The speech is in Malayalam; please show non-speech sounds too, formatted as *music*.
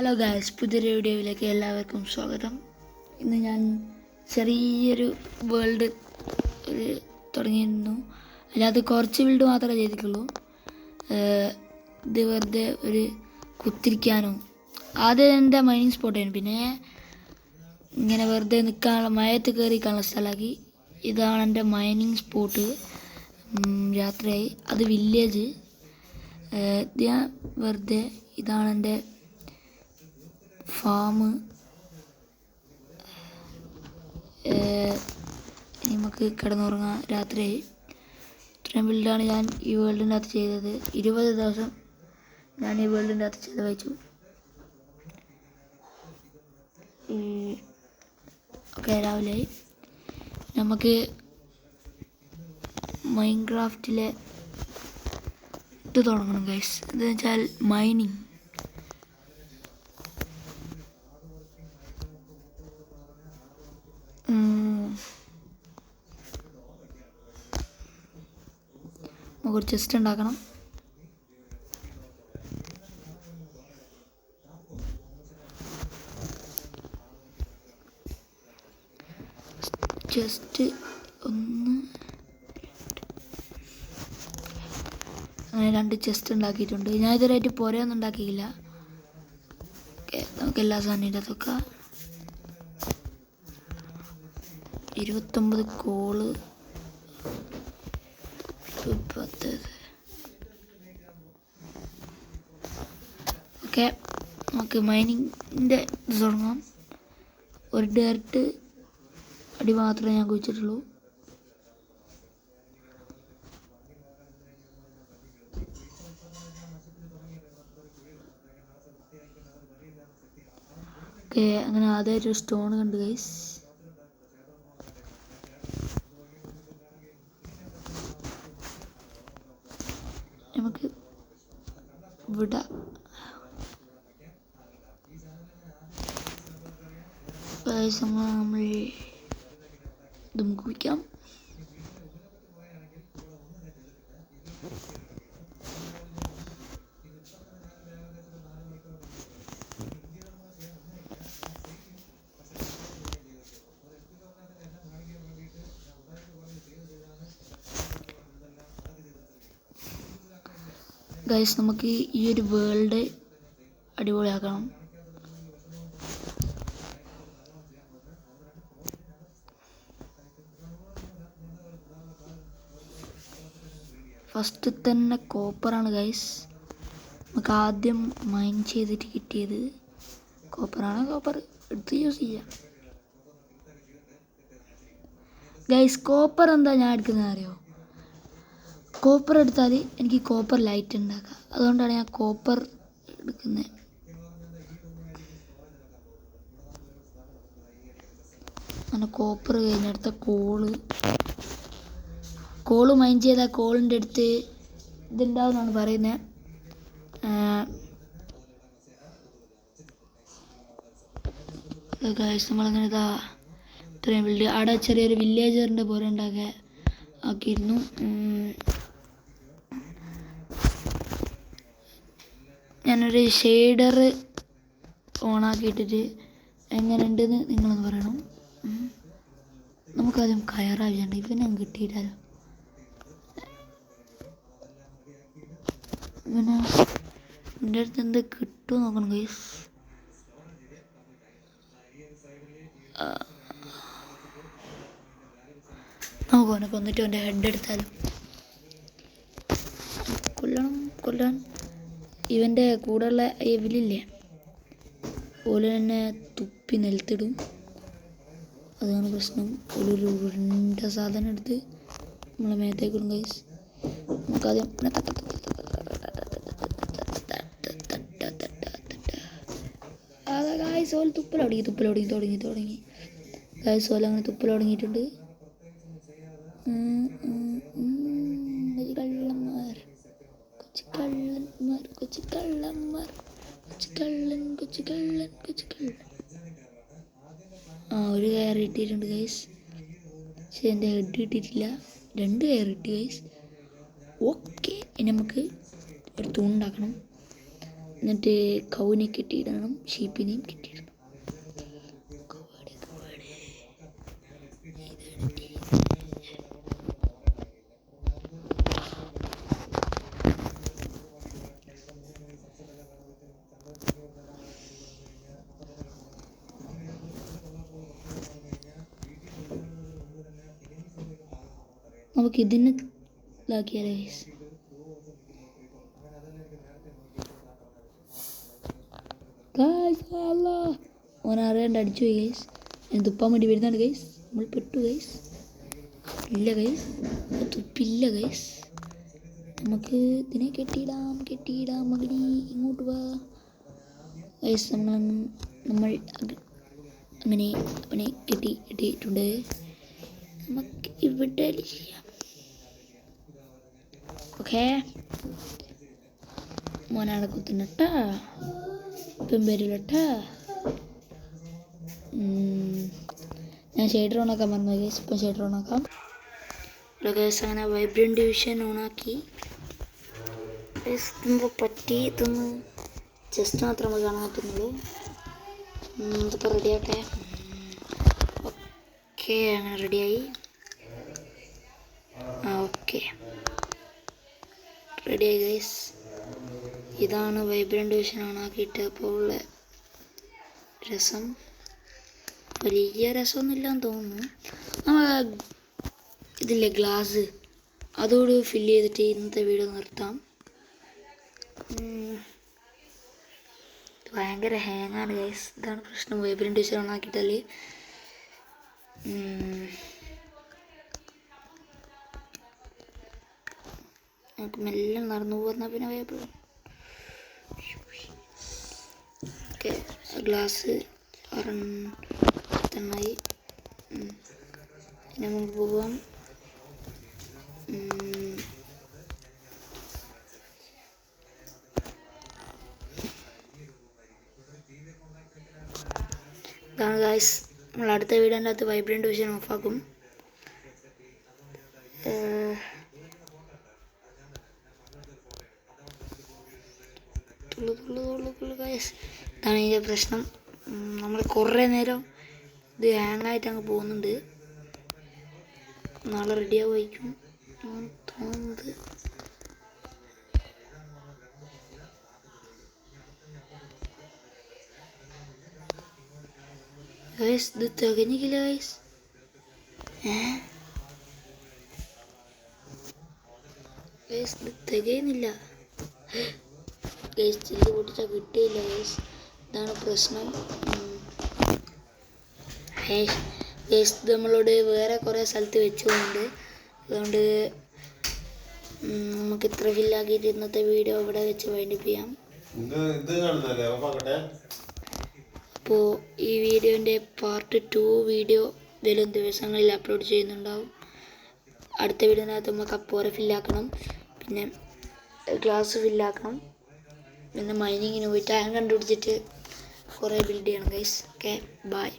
ഹലോ ഗായ്സ് പുതിയൊരു വീഡിയോയിലേക്ക് എല്ലാവർക്കും സ്വാഗതം. ഇന്ന് ഞാൻ ചെറിയൊരു വേൾഡ് തുടങ്ങിയിരുന്നു. അല്ലാതെ കുറച്ച് ബിൽഡ് മാത്രമേ ചെയ്തിട്ടുള്ളൂ. ഇത് വെറുതെ ഒരു കുത്തിരിക്കാനും. ആദ്യം എന്റെ മൈനിങ് സ്പോട്ടായിരുന്നു പിന്നെ ഇങ്ങനെ വെറുതെ നിൽക്കാനുള്ള മയത്ത് കയറിക്കാനുള്ള സ്ഥലമാക്കി. ഇതാണ് എന്റെ മൈനിങ് സ്പോട്ട് രാത്രിയായി. അത് വില്ലേജ് ഇത് ഞാൻ വെറുതെ ഇതാണ് എന്റെ ഫാം നമുക്ക് കിടന്നുറങ്ങാം. രാത്രിയായി. ഇത്രയും ബിൽഡാണ് ഞാൻ ഈ വേൾഡിന്റെ അകത്ത് ചെയ്തത്. ഇരുപത് ദിവസം ഞാൻ ഈ വേൾഡിന്റെ അകത്ത് ചിലവഴിച്ചു. ഓക്കെ രാവിലെ നമുക്ക് മൈൻക്രാഫ്റ്റിലെ ഇത് തുടങ്ങണം ഗൈസ് എന്താ വെച്ചാൽ മൈനിങ് നമുക്കൊരു ചെസ്റ്റ് ഉണ്ടാക്കണം. ചെസ്റ്റ് ഒന്ന് അങ്ങനെ രണ്ട് ചെസ്റ്റ് ഉണ്ടാക്കിയിട്ടുണ്ട്. ഞാൻ ഇതുവരെയായിട്ട് പുരയൊന്നും ഉണ്ടാക്കിയില്ല. നമുക്ക് എല്ലാ സാധനത്തിന്റെ അതൊക്കെ ഇരുപത്തൊമ്പത് കോൾ പത്ത് ഓക്കെ നമുക്ക് മൈനിങ്ങിന്റെ ഇത് തുടങ്ങാം. ഒരു ഡയറക്റ്റ് അടി മാത്രമേ ഞാൻ കുഴിച്ചിട്ടുള്ളൂ. ഓക്കെ അങ്ങനെ ആദ്യമായിട്ട് സ്റ്റോൺ കണ്ടു ഗൈസ് നമുക്ക് വിട. നമ്മൾ നമ്മൾ ഇത് നമുക്ക് കുഴിക്കാം ഗൈസ് നമുക്ക് ഈ ഒരു വേൾഡ് അടിപൊളിയാക്കണം. ഫസ്റ്റ് തന്നെ കോപ്പറാണ് ഗൈസ് നമുക്ക് ആദ്യം മൈൻ ചെയ്തിട്ട് കിട്ടിയത് കോപ്പറാണ് കോപ്പർ എടുത്ത് യൂസ് ചെയ്യാം. ഗൈസ് കോപ്പർ എന്താ ഞാൻ എടുക്കുന്നത് അറിയോ? കോപ്പർ എടുത്താൽ എനിക്ക് കോപ്പർ ലൈറ്റ് ഉണ്ടാക്കാം അതുകൊണ്ടാണ് ഞാൻ കോപ്പർ എടുക്കുന്നത് അങ്ങനെ കോപ്പർ കഴിഞ്ഞടുത്ത കോൾ കോൾ മൈൻഡ് ചെയ്താൽ കോളിന്റെ അടുത്ത് ഇതുണ്ടാവുമെന്നാണ് പറയുന്നത് നമ്മളങ്ങനെ ഇതാ ഇത്രയും വില്ല് അവിടെ ചെറിയൊരു വില്ലേജറിന്റെ പോലെ ഉണ്ടാക്കുക ആക്കിയിരുന്നു. ഞാനൊരു ഷെയ്ഡർ ഓണാക്കിയിട്ടിട്ട് എങ്ങനെയുണ്ടെന്ന് നിങ്ങളൊന്ന് പറയണം. നമുക്കാദ്യം കയറാവില്ല ഇവനെ കിട്ടിയിട്ടാലോ? ഇവനെ എന്റെ അടുത്ത് എന്ത് കിട്ടും നോക്കണം ഗൈസ് നമുക്ക് അവനെ കൊന്നിട്ട് അവന്റെ ഹെഡ് എടുത്താലും. കൊല്ലണം കൊല്ലാൻ. ഇവന്റെ കൂടെയുള്ള എവിലില്ലേ ഓൽ തന്നെ തുപ്പി നിലത്തിടും അതാണ് പ്രശ്നം ഒരു ഉരുണ്ട സാധനം എടുത്ത് നമ്മളെ മേത്തേക്ക് ഇടും കൈസ് നമുക്കാദ്യം അതാ ഗായ്സ് ഓൽ തുപ്പൽ തുടങ്ങി തുപ്പൽ തുടങ്ങി തുടങ്ങി തുടങ്ങി ഗായ്സ് ഓല അങ്ങനെ തുപ്പൽ തുടങ്ങിയിട്ടുണ്ട്. കൊച്ചു കള്ളന്മാർ കൊച്ചു കള്ളന്മാർ കൊച്ചു കള്ളൻ കൊച്ചു കള്ളൻ കൊച്ചു കള്ളൻ ആ ഒരു കയർ കിട്ടിയിട്ടുണ്ട് ഗൈസ് പക്ഷെ എന്റെ ഹെഡ് ഇട്ടിട്ടില്ല രണ്ട് കയർ കിട്ടി ഗൈസ് ഓക്കെ ഇനി നമുക്ക് ഒരു തൂണുണ്ടാക്കണം. എന്നിട്ട് കൗനെ കെട്ടിയിടണം ഷീപ്പിനെയും കെട്ടിയിടണം. നമുക്ക് ഇതിന് ഇതാക്കിയാലേ. ഓൻ അറിയാണ്ട് അടിച്ചു ഗൈസ് തുപ്പാൻ വേണ്ടി വരുന്നുണ്ട് ഗൈസ് നമ്മൾ പെട്ടു ഗൈസ് ഇല്ല ഗൈസ് തുപ്പില്ല ഗൈസ് നമുക്ക് ഇതിനെ കെട്ടിയിടാം കെട്ടിയിടാം. മകനി ഇങ്ങോട്ട് വാ. ഗൈസ് നമ്മൾ നമ്മൾ അങ്ങനെ അവനെ കെട്ടി കെട്ടിയിട്ടുണ്ട്. നമുക്ക് ഇവിടെ ചെയ്യാം ഓക്കേ. മോനാണ് കുത്തിനട്ട പെമ്പേരിലട്ട ഞാൻ ഷെയ്ഡർ ഓണാക്കാൻ മറന്നു ഗേസ് ഇപ്പം ഷെയ്ഡർ ഓണാക്കാം ഗേസ് അങ്ങനെ വൈബ്രന്റ് ഡിവിഷൻ ഓണാക്കി ഇതുമ്പോൾ പറ്റി? ഇതൊന്ന് ജസ്റ്റ് മാത്രമേ കാണാൻ പറ്റുന്നുള്ളൂ. ഇതിപ്പോൾ റെഡി ആവട്ടെ. ഓക്കെ അങ്ങനെ റെഡിയായി ആ ഓക്കെ. റെഡിയായി ഗൈസ് ഇതാണ് വൈബ്രന്റ് വിഷൻ ഓണാക്കിയിട്ട് അപ്പോൾ ഉള്ള രസം. വലിയ രസമൊന്നുമില്ലാന്ന് തോന്നുന്നു. നമ്മൾ ഇതില്ലേ ഗ്ലാസ് അതോട് ഫില്ല് ചെയ്തിട്ട് ഇന്നത്തെ വീഡിയോ നിർത്താം. ഭയങ്കര ഹാങ്ങാണ് ഗൈസ് ഇതാണ് പ്രശ്നം. വൈബ്രന്റ് വിഷൻ ഓണാക്കിയിട്ടല്ലേ നമുക്ക് മെല്ലെ നടന്നു പോകുന്ന പിന്നെ വേപ്പ് ഓക്കെ ഗ്ലാസ് അറന്നായി പിന്നെ നമുക്ക് പോവാം. ഇതാണ് ഗായ്സ് നമ്മൾ അടുത്ത വീഡിയോന്റെ അകത്ത് വൈബ്രന്റ് വിഷൻ ഓഫാക്കും ഇതാണ് ഇതിന്റെ പ്രശ്നം. നമ്മൾ കുറേ നേരം ഇത് ഹാങ് ആയിട്ട് അങ്ങ് പോകുന്നുണ്ട്. നാളെ റെഡി ആവുമായിരിക്കും എന്നാണ് തോന്നുന്നത്. ഗൈസ് ഇത് തികഞ്ഞില്ല ഗൈസ് ഗൈസ് ഇത് തികയുന്നില്ല. *gasps* ഗൈസ് ചില്ല് പൊട്ടിച്ചാൽ കിട്ടിയില്ല ഗൈസ് ഇതാണ് പ്രശ്നം. വേസ്റ്റ് നമ്മളോട് വേറെ കുറേ സ്ഥലത്ത് വെച്ചുകൊണ്ട് അതുകൊണ്ട് നമുക്ക് ഇത്ര ഫില്ലാക്കിയിട്ട് ഇന്നത്തെ വീഡിയോ ഇവിടെ വെച്ച് വൈൻഡപ്പ് ചെയ്യാം അപ്പോൾ ഈ വീഡിയോന്റെ പാർട്ട് ടു വീഡിയോ വരും ദിവസങ്ങളിൽ അപ്ലോഡ് ചെയ്യുന്നുണ്ടാവും. അടുത്ത വീഡിയോനകത്ത് നമുക്ക് അപ്പോറെ ഫില്ലാക്കണം. പിന്നെ ഗ്ലാസ് ഫില്ലാക്കണം. പിന്നെ മൈനിങ്ങിന് പോയിട്ട് ടാങ്ക് കണ്ടുപിടിച്ചിട്ട് കുറേ ബിൽഡ് ചെയ്യണം ഗൈസ് ഓക്കെ ബായ്